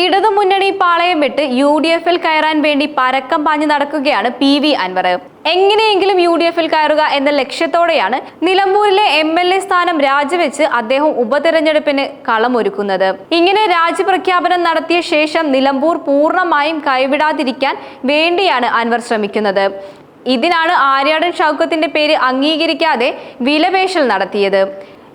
ഇടതുമുന്നണി പാളയം വിട്ട് U D എഫിൽ കയറാൻ വേണ്ടി പരക്കം പാഞ്ഞു നടക്കുകയാണ് പി വി അൻവർ. എങ്ങനെയെങ്കിലും യു ഡി എഫിൽ കയറുക എന്ന ലക്ഷ്യത്തോടെയാണ് നിലമ്പൂരിലെ എം എൽ എ സ്ഥാനം രാജിവെച്ച് അദ്ദേഹം ഉപതെരഞ്ഞെടുപ്പിന് കളമൊരുക്കുന്നത്. ഇങ്ങനെ രാജ്യപ്രഖ്യാപനം നടത്തിയ ശേഷം നിലമ്പൂർ പൂർണമായും കൈവിടാതിരിക്കാൻ വേണ്ടിയാണ് അൻവർ ശ്രമിക്കുന്നത്. ഇതിനാണ് ആര്യാടൻ ഷൗക്കത്തിന്റെ പേര് അംഗീകരിക്കാതെ വിലപേശൽ നടത്തിയത്.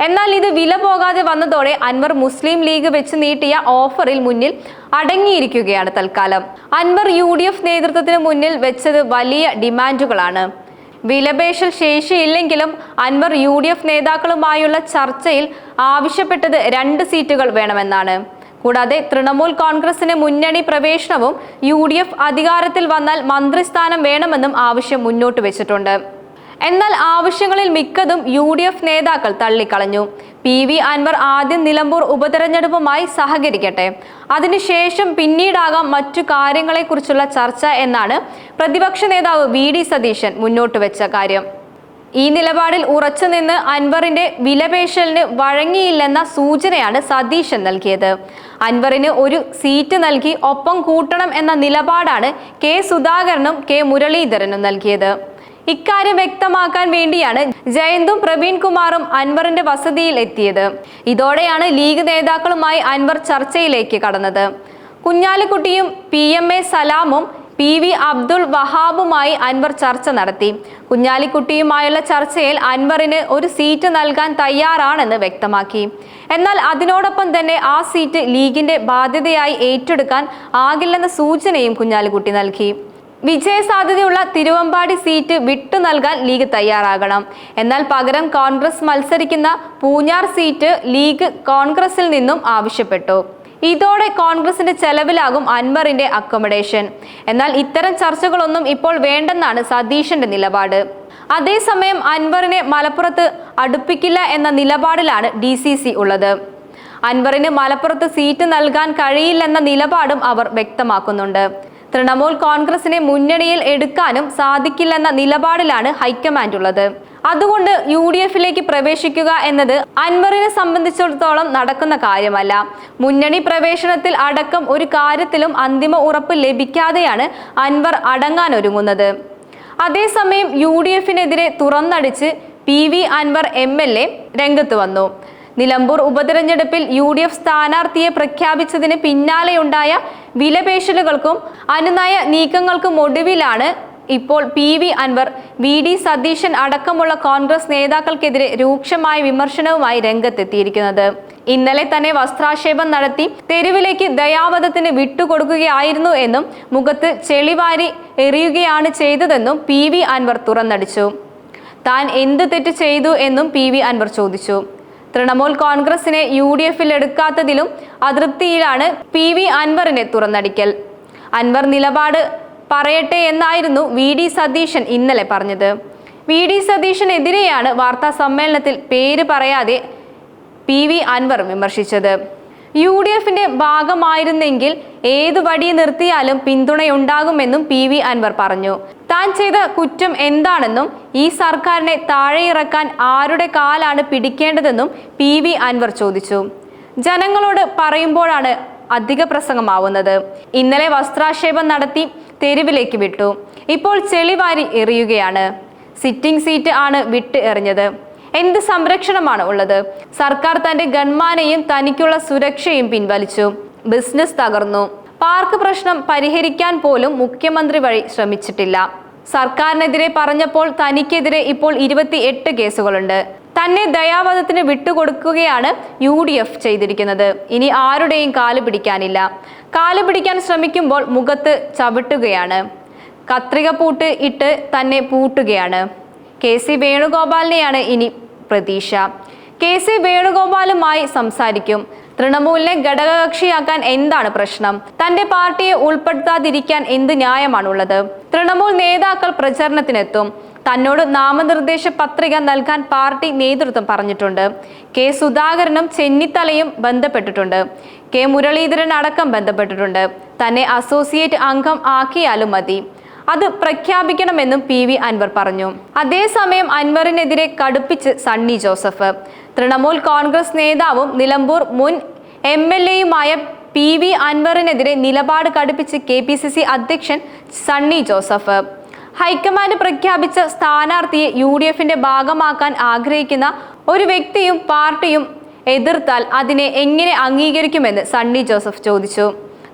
എന്നാൽ ഇത് വില പോകാതെ വന്നതോടെ അൻവർ മുസ്ലിം ലീഗ് വെച്ച് നീട്ടിയ ഓഫറിൽ മുന്നിൽ അടങ്ങിയിരിക്കുകയാണ് തൽക്കാലം. അൻവർ യു ഡി എഫ് നേതൃത്വത്തിന് മുന്നിൽ വെച്ചത് വലിയ ഡിമാൻഡുകളാണ്. വിലപേശൽ ശേഷിയില്ലെങ്കിലും അൻവർ യു ഡി എഫ് നേതാക്കളുമായുള്ള ചർച്ചയിൽ ആവശ്യപ്പെട്ടത് രണ്ട് സീറ്റുകൾ വേണമെന്നാണ്. കൂടാതെ തൃണമൂൽ കോൺഗ്രസിന് മുന്നണി പ്രവേശനവും യു ഡി എഫ് അധികാരത്തിൽ വന്നാൽ മന്ത്രിസ്ഥാനം വേണമെന്നും ആവശ്യം മുന്നോട്ട് വെച്ചിട്ടുണ്ട്. എന്നാൽ ആവശ്യങ്ങളിൽ മിക്കതും യു ഡി എഫ് നേതാക്കൾ തള്ളിക്കളഞ്ഞു. പി വി അൻവർ ആദ്യം നിലമ്പൂർ ഉപതെരഞ്ഞെടുപ്പുമായി സഹകരിക്കട്ടെ. അതിനുശേഷം പിന്നീടാകാം മറ്റു കാര്യങ്ങളെക്കുറിച്ചുള്ള ചർച്ച എന്നാണ് പ്രതിപക്ഷ നേതാവ് വി ഡി സതീശൻ മുന്നോട്ട് വെച്ച കാര്യം. ഈ നിലപാടിൽ ഉറച്ചുനിന്ന് അൻവറിന്റെ വിലപേശലിന് വഴങ്ങിയില്ലെന്ന സൂചനയാണ് സതീശൻ നൽകിയത്. അൻവറിന് ഒരു സീറ്റ് നൽകി ഒപ്പം കൂട്ടണം എന്ന നിലപാടാണ് കെ സുധാകരനും കെ മുരളീധരനും നൽകിയത്. ഇക്കാര്യം വ്യക്തമാക്കാൻ വേണ്ടിയാണ് ജയന്തും പ്രവീൺ കുമാറും അൻവറിന്റെ വസതിയിൽ എത്തിയത്. ഇതോടെയാണ് ലീഗ് നേതാക്കളുമായി അൻവർ ചർച്ചയിലേക്ക് കടന്നത്. കുഞ്ഞാലിക്കുട്ടിയും പി എം എ സലാമും പി വി അബ്ദുൾ വഹാബുമായി അൻവർ ചർച്ച നടത്തി. കുഞ്ഞാലിക്കുട്ടിയുമായുള്ള ചർച്ചയിൽ അൻവറിന് ഒരു സീറ്റ് നൽകാൻ തയ്യാറാണെന്ന് വ്യക്തമാക്കി. എന്നാൽ അതിനോടൊപ്പം തന്നെ ആ സീറ്റ് ലീഗിന്റെ ബാധ്യതയായി ഏറ്റെടുക്കാൻ ആകില്ലെന്ന സൂചനയും കുഞ്ഞാലിക്കുട്ടി നൽകി. വിജയ സാധ്യതയുള്ള തിരുവമ്പാടി സീറ്റ് വിട്ടു നൽകാൻ ലീഗ് തയ്യാറാകണം. എന്നാൽ പകരം കോൺഗ്രസ് മത്സരിക്കുന്ന പൂഞ്ഞാർ സീറ്റ് ലീഗ് കോൺഗ്രസിൽ നിന്നും ആവശ്യപ്പെട്ടു. ഇതോടെ കോൺഗ്രസിന്റെ ചെലവിലാകും അൻവറിന്റെ അക്കോമഡേഷൻ എന്നാൽ ഇത്തരം ചർച്ചകളൊന്നും ഇപ്പോൾ വേണ്ടെന്നാണ് സതീഷിന്റെ നിലപാട്. അതേസമയം അൻവറിനെ മലപ്പുറത്ത് അടുപ്പിക്കില്ല എന്ന നിലപാടിലാണ് ഡി ഉള്ളത്. അൻവറിന് മലപ്പുറത്ത് സീറ്റ് നൽകാൻ കഴിയില്ലെന്ന നിലപാടും അവർ വ്യക്തമാക്കുന്നുണ്ട്. തൃണമൂൽ കോൺഗ്രസിനെ മുന്നണിയിൽ എടുക്കാനും സാധിക്കില്ലെന്ന നിലപാടിലാണ് ഹൈക്കമാൻഡ് ഉള്ളത് അതുകൊണ്ട് യു ഡി എഫിലേക്ക് പ്രവേശിക്കുക എന്നത് അൻവറിനെ സംബന്ധിച്ചിടത്തോളം നടക്കുന്ന കാര്യമല്ല. മുന്നണി പ്രവേശനത്തിൽ അടക്കം ഒരു കാര്യത്തിലും അന്തിമ ഉറപ്പ് ലഭിക്കാതെയാണ് അൻവർ അടങ്ങാനൊരുങ്ങുന്നത്. അതേസമയം യു ഡി എഫിനെതിരെ തുറന്നടിച്ച് P V Anwar M L A രംഗത്ത് വന്നു. നിലമ്പൂർ ഉപതെരഞ്ഞെടുപ്പിൽ യു ഡി എഫ് സ്ഥാനാർത്ഥിയെ പ്രഖ്യാപിച്ചതിന് പിന്നാലെയുണ്ടായ വിലപേശലുകൾക്കും അനുനയ നീക്കങ്ങൾക്കും ഒടുവിലാണ് ഇപ്പോൾ P V Anwar V D Satheesan അടക്കമുള്ള കോൺഗ്രസ് നേതാക്കൾക്കെതിരെ രൂക്ഷമായ വിമർശനവുമായി രംഗത്തെത്തിയിരിക്കുന്നത്. ഇന്നലെ തന്നെ വസ്ത്രാക്ഷേപം നടത്തി തെരുവിലേക്ക് ദയാവധത്തിന് വിട്ടുകൊടുക്കുകയായിരുന്നു എന്നും മുഖത്ത് ചെളിവാരി എറിയുകയാണ് ചെയ്തതെന്നും പി വി അൻവർ തുറന്നടിച്ചു. താൻ എന്ത് തെറ്റ് ചെയ്തു എന്നും പി വി അൻവർ ചോദിച്ചു. തൃണമൂൽ കോൺഗ്രസിനെ യു ഡി എഫിൽ എടുക്കാത്തതിലും അതൃപ്തിയിലാണ് പി വി അൻവറിനെ തുറന്നടിക്കൽ. അൻവർ നിലപാട് പറയട്ടെ എന്നായിരുന്നു വി ഡി സതീശൻ ഇന്നലെ പറഞ്ഞത്. വി ഡി സതീശനെതിരെയാണ് വാർത്താ സമ്മേളനത്തിൽ പേര് പറയാതെ പി വി അൻവർ വിമർശിച്ചത്. യു ഡി എഫിന്റെ ഭാഗമായിരുന്നെങ്കിൽ ഏതു വടി നിർത്തിയാലും പിന്തുണയുണ്ടാകുമെന്നും പി വി അൻവർ പറഞ്ഞു. താൻ ചെയ്ത കുറ്റം എന്താണെന്നും ഈ സർക്കാരിനെ താഴെയിറക്കാൻ ആരുടെ കാലാണ് പിടിക്കേണ്ടതെന്നും പി വി അൻവർ ചോദിച്ചു. ജനങ്ങളോട് പറയുമ്പോഴാണ് അധിക പ്രസംഗമാവുന്നത്. ഇന്നലെ വസ്ത്രാക്ഷേപം നടത്തി തെരുവിലേക്ക് വിട്ടു. ഇപ്പോൾ ചെളിവാരി എറിയുകയാണ്. സിറ്റിംഗ് സീറ്റ് ആണ് വിട്ട് എറിഞ്ഞത്. എന്ത് സംരക്ഷണമാണ് ഉള്ളത്? സർക്കാർ തന്റെ ഗൺമാനെയും തനിക്കുള്ള സുരക്ഷയും പിൻവലിച്ചു. ബിസിനസ് തകർന്നു. പാർക്ക് പ്രശ്നം പരിഹരിക്കാൻ പോലും മുഖ്യമന്ത്രി വഴി ശ്രമിച്ചിട്ടില്ല. സർക്കാരിനെതിരെ പറഞ്ഞപ്പോൾ തനിക്കെതിരെ ഇപ്പോൾ ഇരുപത്തി എട്ട് കേസുകളുണ്ട്. തന്നെ ദയാവധത്തിന് വിട്ടുകൊടുക്കുകയാണ് യു ഡി എഫ് ചെയ്തിരിക്കുന്നത്. ഇനി ആരുടെയും കാൽ പിടിക്കാനില്ല. കാൽ പിടിക്കാൻ ശ്രമിക്കുമ്പോൾ മുഖത്ത് ചവിട്ടുകയാണ്. കത്രിക പൂട്ട് ഇട്ട് തന്നെ പൂട്ടുകയാണ്. കെ സി വേണുഗോപാലിനെയാണ് ഇനി പ്രതീക്ഷ. കെ സി വേണുഗോപാലുമായി സംസാരിക്കും. തൃണമൂലിനെ ഘടകകക്ഷിയാക്കാൻ എന്താണ് പ്രശ്നം? തന്റെ പാർട്ടിയെ ഉൾപ്പെടുത്താതിരിക്കാൻ എന്ത് ന്യായമാണുള്ളത്? തൃണമൂൽ നേതാക്കൾ പ്രചരണത്തിനെത്തും. തന്നോട് നാമനിർദ്ദേശ പത്രിക നൽകാൻ പാർട്ടി നേതൃത്വം പറഞ്ഞിട്ടുണ്ട്. കെ സുധാകരനും ചെന്നിത്തലയും ബന്ധപ്പെട്ടിട്ടുണ്ട്. കെ മുരളീധരൻ അടക്കം ബന്ധപ്പെട്ടിട്ടുണ്ട്. തന്നെ അസോസിയേറ്റ് അംഗം ആക്കിയാലും മതി. അത് പ്രഖ്യാപിക്കണമെന്നും പി വി അൻവർ പറഞ്ഞു. അതേസമയം അൻവറിനെതിരെ കടുപ്പിച്ച് സണ്ണി ജോസഫ്. തൃണമൂൽ കോൺഗ്രസ് നേതാവും നിലമ്പൂർ മുൻ എം എൽ എയുമായ പി വി അൻവറിനെതിരെ നിലപാട് കടുപ്പിച്ച് കെ പി സി സി അധ്യക്ഷൻ സണ്ണി ജോസഫ്. ഹൈക്കമാൻഡ് പ്രഖ്യാപിച്ച സ്ഥാനാർത്ഥിയെ യു ഡി എഫിന്റെ ഭാഗമാക്കാൻ ആഗ്രഹിക്കുന്ന ഒരു വ്യക്തിയും പാർട്ടിയും എതിർത്താൽ അതിനെ എങ്ങനെ അംഗീകരിക്കുമെന്ന് സണ്ണി ജോസഫ് ചോദിച്ചു.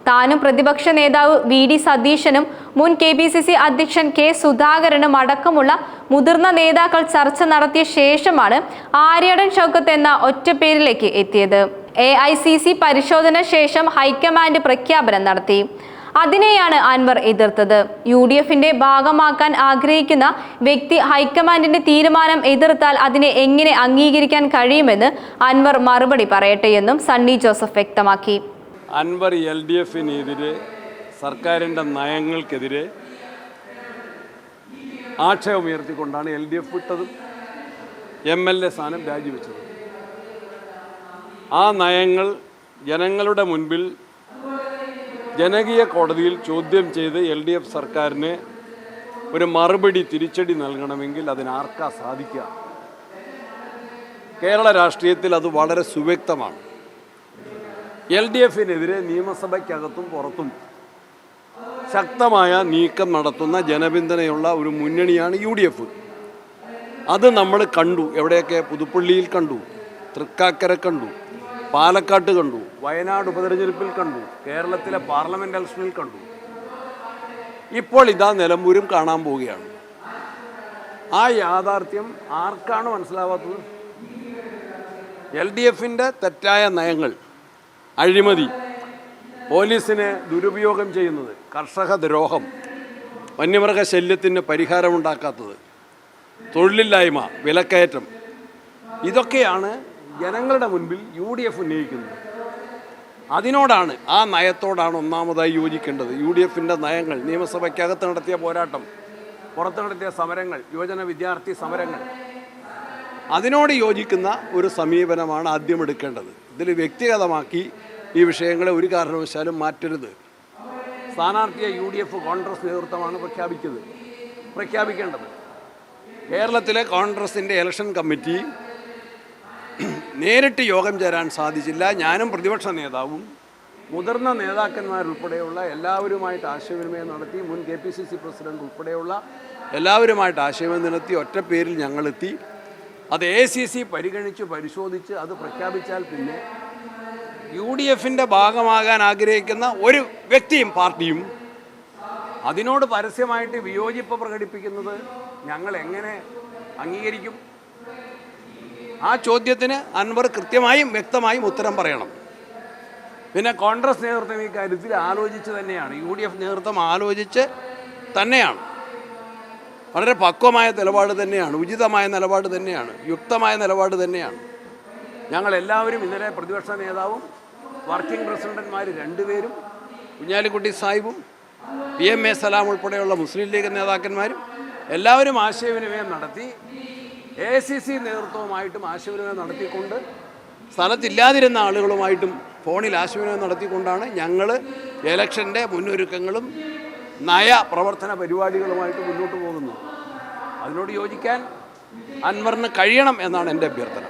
താനും പ്രതിപക്ഷ നേതാവ് വി ഡി സതീശനും മുൻ കെ പി സി സി അധ്യക്ഷൻ കെ സുധാകരനും അടക്കമുള്ള മുതിർന്ന നേതാക്കൾ ചർച്ച നടത്തിയ ശേഷമാണ് ആര്യടൻ ഷൗക്കത്ത് എന്ന ഒറ്റപ്പേരിലേക്ക് എത്തിയത്. എ ഐ സി സി പരിശോധന ശേഷം ഹൈക്കമാൻഡ് പ്രഖ്യാപനം നടത്തി. അതിനെയാണ് അൻവർ എതിർത്തത്. യു ഡി എഫിന്റെ ഭാഗമാക്കാൻ ആഗ്രഹിക്കുന്ന വ്യക്തി ഹൈക്കമാൻഡിന്റെ തീരുമാനം എതിർത്താൽ അതിനെ എങ്ങനെ അംഗീകരിക്കാൻ കഴിയുമെന്ന് അൻവർ മറുപടി പറയട്ടെയെന്നും സണ്ണി ജോസഫ് വ്യക്തമാക്കി. അൻവർ എൽ ഡി എഫിനെതിരെ സർക്കാരിന്റെ നയങ്ങൾക്കെതിരെ ആക്ഷേപം ഉയർത്തിക്കൊണ്ടാണ് എൽ ഡി എഫ് വിട്ടതും എം എൽ എ സ്ഥാനം രാജിവെച്ചത്. ആ നയങ്ങൾ ജനങ്ങളുടെ മുൻപിൽ ജനകീയ കോടതിയിൽ ചോദ്യം ചെയ്ത് എൽ ഡി എഫ് സർക്കാരിന് ഒരു മറുപടി തിരിച്ചടി നൽകണമെങ്കിൽ അതിനാർക്കാ സാധിക്കുക? കേരള രാഷ്ട്രീയത്തിൽ അത് വളരെ സുവ്യക്തമാണ്. എൽ ഡി എഫിനെതിരെ നിയമസഭയ്ക്കകത്തും പുറത്തും ശക്തമായ നീക്കം നടത്തുന്ന ജനപിന്തുണയുള്ള ഒരു മുന്നണിയാണ് യു ഡി എഫ്. അത് നമ്മൾ കണ്ടു. എവിടെയൊക്കെ? പുതുപ്പള്ളിയിൽ കണ്ടു. തൃക്കാക്കര കണ്ടു. പാലക്കാട്ട് കണ്ടു. വയനാട് ഉപതെരഞ്ഞെടുപ്പിൽ കണ്ടു. കേരളത്തിലെ പാർലമെന്റ് ഇലക്ഷനിൽ കണ്ടു. ഇപ്പോൾ ഇതാ നിലമ്പൂരും കാണാൻ പോവുകയാണ്. ആ യാഥാർത്ഥ്യം ആർക്കാണ് മനസ്സിലാവാത്തത്? എൽ ഡി എഫിന്റെ തെറ്റായ നയങ്ങൾ. അഴിമതി. പോലീസിനെ ദുരുപയോഗം ചെയ്യുന്നത് കർഷക ദ്രോഹം വന്യമൃഗ ശല്യത്തിന് പരിഹാരമുണ്ടാക്കാത്തത്. തൊഴിലില്ലായ്മ വിലക്കയറ്റം. ഇതൊക്കെയാണ് ജനങ്ങളുടെ മുൻപിൽ യു ഡി എഫ് ഉന്നയിക്കുന്നത്. അതിനോടാണ് ആ നയത്തോടാണ് ഒന്നാമതായി യോജിക്കേണ്ടത്. യു ഡി എഫിന്റെ നയങ്ങൾ നിയമസഭയ്ക്കകത്ത് നടത്തിയ പോരാട്ടം പുറത്ത് നടത്തിയ സമരങ്ങൾ യുവജന വിദ്യാർത്ഥി സമരങ്ങൾ അതിനോട് യോജിക്കുന്ന ഒരു സമീപനമാണ് ആദ്യം എടുക്കേണ്ടത്. ഇതിൽ വ്യക്തിഗതമാക്കി ഈ വിഷയങ്ങളെ ഒരു കാരണവശാലും മാറ്റരുത്. സ്ഥാനാർത്ഥിയെ യു ഡി എഫ് കോൺഗ്രസ് നേതൃത്വമാണ് പ്രഖ്യാപിച്ചത്. പ്രഖ്യാപിക്കേണ്ടത്. കേരളത്തിലെ കോൺഗ്രസിന്റെ ഇലക്ഷൻ കമ്മിറ്റി നേരിട്ട് യോഗം ചേരാൻ സാധിച്ചില്ല. ഞാനും പ്രതിപക്ഷ നേതാവും മുതിർന്ന നേതാക്കന്മാരുൾപ്പെടെയുള്ള എല്ലാവരുമായിട്ട് ആശയവിനിമയം നടത്തി മുൻ K P C C president ഉൾപ്പെടെയുള്ള എല്ലാവരുമായിട്ട് ആശയവിനിമയം നടത്തി ഒറ്റ പേരിൽ ഞങ്ങളെത്തി. അത് എ സി സി പരിഗണിച്ച് പരിശോധിച്ച് അത് പ്രഖ്യാപിച്ചാൽ പിന്നെ യു ഡി എഫിന്റെ ഭാഗമാകാൻ ആഗ്രഹിക്കുന്ന ഒരു വ്യക്തിയും പാർട്ടിയും അതിനോട് പരസ്യമായിട്ട് വിയോജിപ്പ് പ്രകടിപ്പിക്കുന്നത് ഞങ്ങൾ എങ്ങനെ അംഗീകരിക്കും? ആ ചോദ്യത്തിന് അൻവർ കൃത്യമായും വ്യക്തമായും ഉത്തരം പറയണം. പിന്നെ കോൺഗ്രസ് നേതൃത്വം ഈ കാര്യത്തിൽ ആലോചിച്ച് തന്നെയാണ്. യു ഡി എഫ് നേതൃത്വം ആലോചിച്ച് തന്നെയാണ്. വളരെ പക്വമായ നിലപാട് തന്നെയാണ് ഉചിതമായ നിലപാട് തന്നെയാണ് യുക്തമായ നിലപാട് തന്നെയാണ്. ഞങ്ങളെല്ലാവരും ഇന്നലെ പ്രതിപക്ഷ നേതാവും വർക്കിംഗ് പ്രസിഡന്റന്മാർ രണ്ടുപേരും കുഞ്ഞാലിക്കുട്ടി സാഹിബും പി എം എ സലാം ഉൾപ്പെടെയുള്ള മുസ്ലിം ലീഗ് നേതാക്കന്മാരും എല്ലാവരും ആശയവിനിമയം നടത്തി എ സി സി നേതൃത്വവുമായിട്ടും ആശയവിനിമയം നടത്തിക്കൊണ്ട് സ്ഥലത്തില്ലാതിരുന്ന ആളുകളുമായിട്ടും ഫോണിൽ ആശയവിനിമയം നടത്തിക്കൊണ്ടാണ് ഞങ്ങൾ ഇലക്ഷന്റെ മുന്നൊരുക്കങ്ങളും നയ പ്രവർത്തന പരിപാടികളുമായിട്ട് മുന്നോട്ട് പോകുന്നു. അതിനോട് യോജിക്കാൻ അൻവറിന് കഴിയണം എന്നാണ് എന്റെ അഭ്യർത്ഥന.